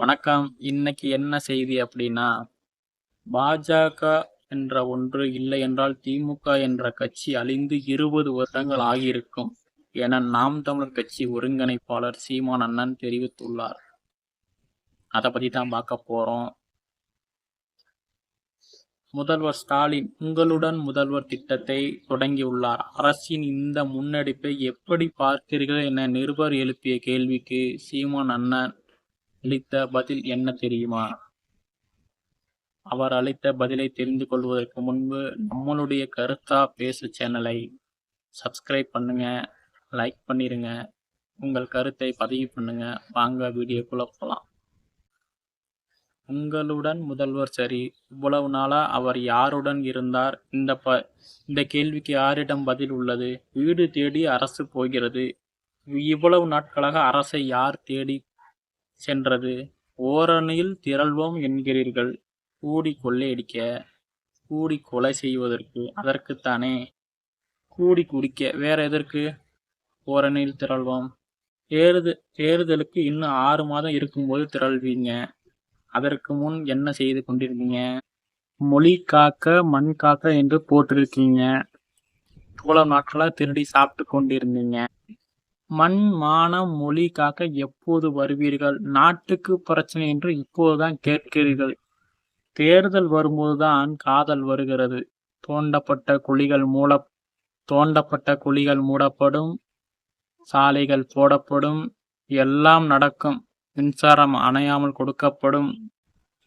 வணக்கம். இன்னைக்கு என்ன செய்தி அப்படின்னா பாஜக என்ற ஒன்று இல்லை என்றால் திமுக என்ற கட்சி அழிந்து இருபது வருடங்கள் ஆகியிருக்கும் என நாம் தமிழர் கட்சி ஒருங்கிணைப்பாளர் சீமான் அண்ணன் தெரிவித்துள்ளார். அதை பத்தி தான் பார்க்க போறோம். முதல்வர் ஸ்டாலின் உங்களுடன் முதல்வர் திட்டத்தை தொடங்கியுள்ளார். அரசின் இந்த முன்னெடுப்பை எப்படி பார்க்கிறீர்கள் என நிருபர் எழுப்பிய கேள்விக்கு சீமான் அண்ணன் அளித்த பதில் என்ன தெரியுமா? அவர் அளித்த பதிலை தெரிந்து கொள்வதற்கு முன்பு நம்மளுடைய கருத்தா பேசு சேனலை சப்ஸ்கிரைப் பண்ணுங்க லைக் பண்ணிருங்க. உங்கள் கருத்தை பதிவு பண்ணுங்க. வாங்க வீடியோக்குள்ள போகலாம் உங்களுடன் முதல்வர் சரி. இவ்வளவு நாளா அவர் யாருடன் இருந்தார்? இந்த ப இந்த கேள்விக்கு யாரிடம் பதில் உள்ளது? வீடு தேடி அரசு போகிறது. இவ்வளவு நாட்களாக அரசை யார் தேடி சென்றது. ஓரணியில் திரள்வோம் என்கிறீர்கள். கூடி கொள்ளையடிக்க கூடி கொலை செய்வதற்கு அதற்குத்தானே? கூடி குடிக்க வேற எதற்கு? ஓரணியில் திரள்வோம். தேர்தல் தேர்தலுக்கு இன்னும் ஆறு மாதம் இருக்கும்போது திரள்வீங்க. அதற்கு முன் என்ன செய்து கொண்டிருக்கீங்க? மொழி காக்க மண் காக்க என்று போட்டிருக்கீங்க இவ்வளவு நாட்களாக திருடி சாப்பிட்டு கொண்டிருந்தீங்க. மண் மானம் மொழி காக்க எப்போது வருவீர்கள்? நாட்டுக்கு பிரச்சனை என்று இப்போதுதான் கேட்கிறீர்கள். தேர்தல் வரும்போதுதான் காதல் வருகிறது. தோண்டப்பட்ட குழிகள் மூட தோண்டப்பட்ட குழிகள் மூடப்படும் சாலைகள் போடப்படும் எல்லாம் நடக்கும். மின்சாரம் அணையாமல் கொடுக்கப்படும்.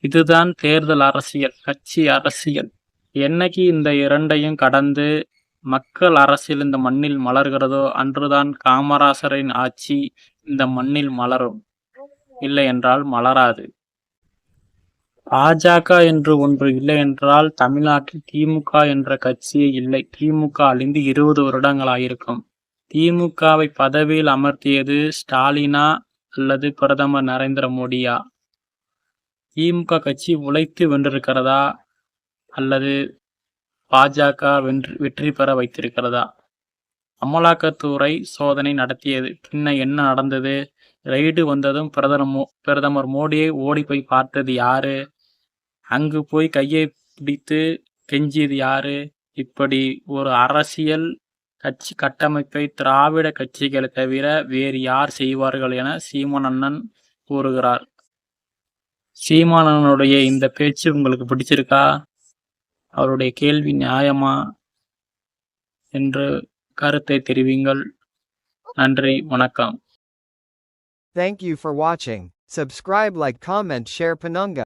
இதுதான் தேர்தல் அரசியல் கட்சி அரசியல். என்னைக்கு இந்த இரண்டையும் கடந்து மக்கள் அரசியல் இந்த மண்ணில் மலர்கிறதோ அன்றுதான் காமராசரின் ஆட்சி இந்த மண்ணில் மலரும். இல்லை என்றால் மலராது. பாஜக என்று ஒன்று இல்லை என்றால் தமிழ்நாட்டில் திமுக என்ற கட்சியே இல்லை. திமுக அழிந்து இருபது வருடங்களாயிருக்கும் திமுகவை பதவியில் அமர்த்தியது ஸ்டாலினா அல்லது பிரதமர் நரேந்திர மோடியா? திமுக கட்சி உழைத்து வென்றிருக்கிறதா? அல்லது பாஜக வென்று வெற்றி பெற வைத்திருக்கிறதா? அமலாக்கத்துறை சோதனை நடத்தியது. பின்ன என்ன நடந்தது? ரைடு வந்ததும் பிரதமர் மோ பிரதமர் மோடியை ஓடி போய் பார்த்தது யாரு? அங்கு போய் கையை பிடித்து கெஞ்சியது யாரு? இப்படி ஒரு அரசியல் கட்சி கட்டமைப்பை திராவிட கட்சிகளை தவிர வேறு யார் செய்வார்கள் என சீமான் அண்ணன் கூறுகிறார். சீமானனுடைய இந்த பேச்சு உங்களுக்கு பிடிச்சிருக்கா? அவருடைய கேள்வி நியாயமா என்று கருத்தை தெரிவிங்கள் நன்றி வணக்கம் Thank you for watching. Subscribe, like, comment, share Panunga.